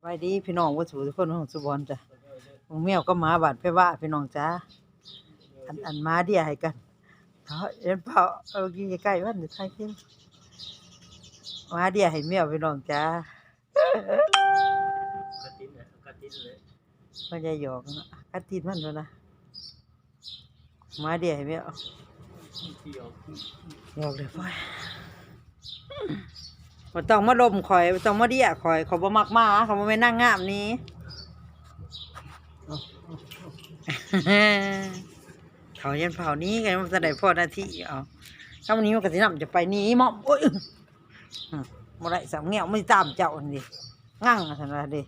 ไว้ดีพี่น้องว่าสู่ทุกคนของสุบอนจ้ะมึงแมวก็หมาบาดไปว่าพี่น้องจ้าอันอันหมาเดียให้กันเขาเอ็นเผาเอากินใกล้ๆวันเดี๋ยวทายเข้มหมาเดียให้แมวพี่น้องจ้ากระติ้นเลยกระติ้นเลยมันจะหยอกนะกัดตีนมันแล้วนะหมาเดียให้แมวที่ออกหยอกเลยพ่อย บ่ต้องมาลมข่อยบ่ต้องมาเดียข่อยเขาบ่มักหมาเขาบ่แม่นนางงามนี้ เขายันเผานี้ไงมันจะได้พอนาทีเอาถ้าวันนี้มันก็สินำจะไปหนี้มอมโอ้ยอืมบ่ได้สามแง่วไม่ตามเจ้าอันดิงั่งอะท่านว่าดิ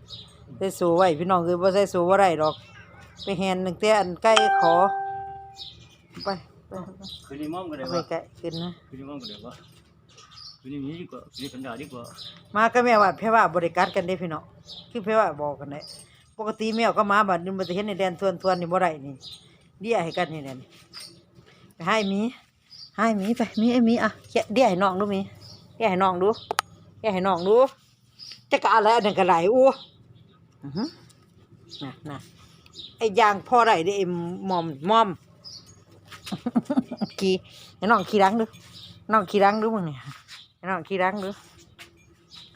ได้สู้ไว้พี่น้องคือบ่ใส่สู้บ่ได้ดอก ไปแฮนตั้งแต่อันใกล้ขอไปไปไปคืนนี้มอมกันเลยไปวะใกล้ขึ้นนะคืนนี้มอมกันเลย คืนนี้มีดีกว่าคืนนี้กันดาดีกว่ามาก็แม่ว่าแพ่ว่าบริการกันได้พี่น้องคือแพ่ว่าบอกกันได้ปกติแมวก็มาบัดนี้มันจะเห็นในแดนทวนทวนนี่บ่ได้นี่เดี่ยให้กันนี่แหละนี่ไปให้มีให้มีไปมีไอ้มีอะเดี่ยให้น้องดูมีแกะให้น้องดูแกะให้น้องดูจะกะอะไรอันนั้นก็ไหลอู้อือหือน่ะน่ะไอ้ยางพอได้เด้ไอ้มอมมอมขี่ให้น้องขี่รังดูน้องขี่รังดูมึงเนี่ย น้องขี่รังดู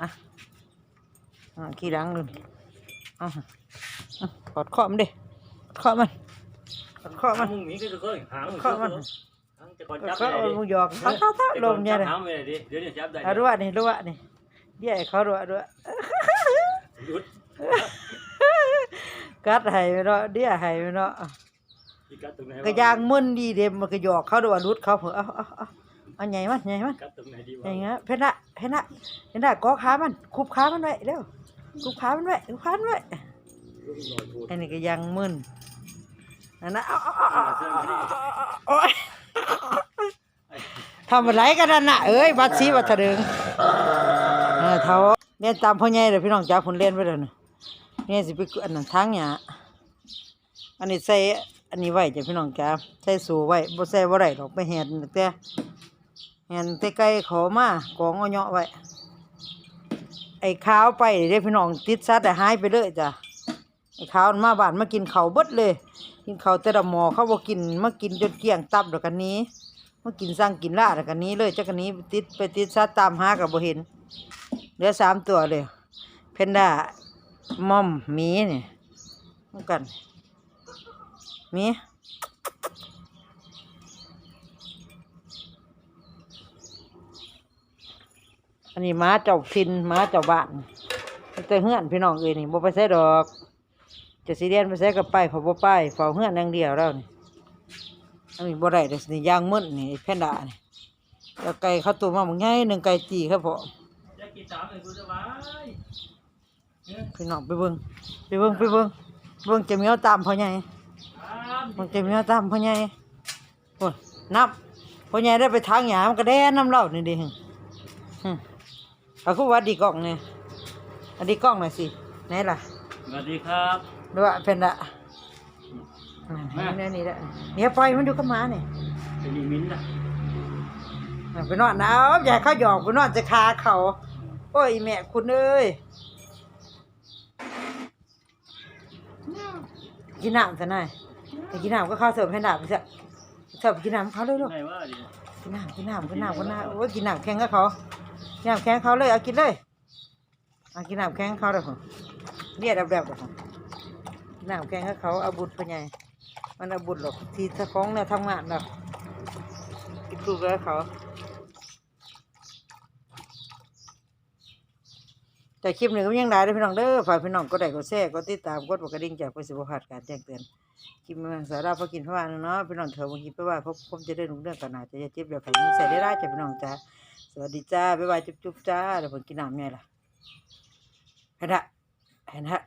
อะอะขี้ดังเลยอะอะกอดข้อมันดิกอดข้อมันกอดข้อมันมึงมีก็จะเคยหางมึงข้อมันหางจะก่อนกอจัดบข้อเลยมันมูหยอกเขาเขาเขาลมเนี่ยเลยหางไม่ได้ดิเดี๋ยวนี้จับได้เอาด้วยนี่ด้วยนี่เดี๋ยวให้เขาด้วยด้วยหยุดกัดให้ไปเนาะเดี๋ยวให้ไปเนาะที่กัดตรงไหนก็ยางมึนดีเดมมันก็หยอกเขาด้วยรุดเขาเผื่อเอาเอาเอา เอาใหญ่มันใหญ่มันกัดตรงไหนดีวะอย่างเงี้ยเพชรละเพชรละเพชรละกอขามันคุบขามันไว้เร็วคุบขามันไว้คุบขามันไว้ลูกหน่อยพูดอันนี้ก็ยังมึนอันนั้นเอาเอาเอาเอาเอาโอ๊ยทำอะไรกันนั่นน่ะเอ้ยบัดซีบัดทะดึงเออเท่าเล่นตามพ่อใหญ่เลยพี่น้องจ้าผลเล่นไปเลยนะเนี่ยสิไปกอันนั้นทางเนี่ยอันนี้ใส่อันนี้ไว้จ้ะพี่น้องจ้าใส่สูไว้บ่ใส่บ่ได้ดอกไปแหนแต่ แหนแต่ไก่ขอมากองเอาเนาะไว้ ไอ้ข้าวไปเด้พี่น้องติดซัดแต่หายไปเลยจ้ะ ไอ้ขาวมาบ้านมากินเขาเบิดเลย กินเขาแต่ละหมอเขาบอกกินมากินจนเกลี้ยงตับแล้วกันนี้มากินสร้างกินล่าแล้วกันนี้เลยจักกันนี้ติดไปติดซัดตามหากับบ่เห็น เหลือสามตัวเลย เพนด้ามอมหมีนี่เหมือนกันหมี อันนี้ม้าเจ้าทินม้าเจ้าบ้านแต่เฮือนพี่น้องเอ้ยนี่บ่ไปใส่ดอก จะสีเดียนไปใส่กับไปเขาบ่ไปเฝ้าเฮือนอย่างเดียวแล้วนี่อันนี้บ่ได้เด้อสิย่างมึนนี่แพนด้านี่แล้วไก่ข้าวต้มมาบักใหญ่หนึ่งไก่จีครับพ่อจะกินสามพี่น้องไปเบิ่งไปเบิ่งไปเบิ่งเบิ่งจะมีเอาตามพ่อใหญ่สามเบิ่งจะมีเอาตามพ่อใหญ่โอ้ยนับพ่อใหญ่ได้ไปทางหยามันก็แด่น้ำเหล้านี่ดิหึหึ เอาคือว่าดีกล้องนี่อันดีกล้องหน่อยสิไหนล่ะสวัสดีครับดูว่าเป็นละนั่นนี่นี่แหละเนี่ยปล่อยมันอยู่กับหมาเนี่ยเป็นอีมิ้นนะไปนอนนะเอาอย่าให้เขาหยอกไปนอนจะคาเขา โอ้ยแม่คุณเอ้ยกินน้ำซะหน่อยไปกินน้ำก็เข้าวเสิร์ฟให้น้ำไปซะเสิร์ฟกินน้ำเขาเลยลูกไหนว่าดิกินน้ำกินน้ำกินน้ำกินน้ำโอ้ยกินน้ำแข็งกับเขากิ นน้ำแข็งเขาเลยเอากินเลยเอากินน้ำแข็งเขาเลยผมเรียดแบบๆเลยผมน้ำแข็งเขาเอาบุญไปไงมันเอาบุญหรอกทีเจ้าของเนี่ยทำงานหรอกกินลูกแล้วเขาแต่คลิปหนึ่งก็ยังได้เด้อพี่น้องเด้อฝากพี่น้องก็ได้ก็แชร์ก็ติดตามกดกระดิ่งจากเพื่อสิบพลาดการแจ้งเตือนคลิปมันสาระพอกินพระว่าเนาะพี่น้องเถอะบางทีไปว่าพบผมจะได้รู้เรื่องกันหนาจะจะเจ็บเดี๋ยวใครมีใส่ได้ได้จ้ะพี่น้องจ้า สวัสดีจ้าบ๊ายบายจุ๊บจ้าเดี๋ยวผมกินน้ำไงล่ะเห็นฮะเห็นฮะ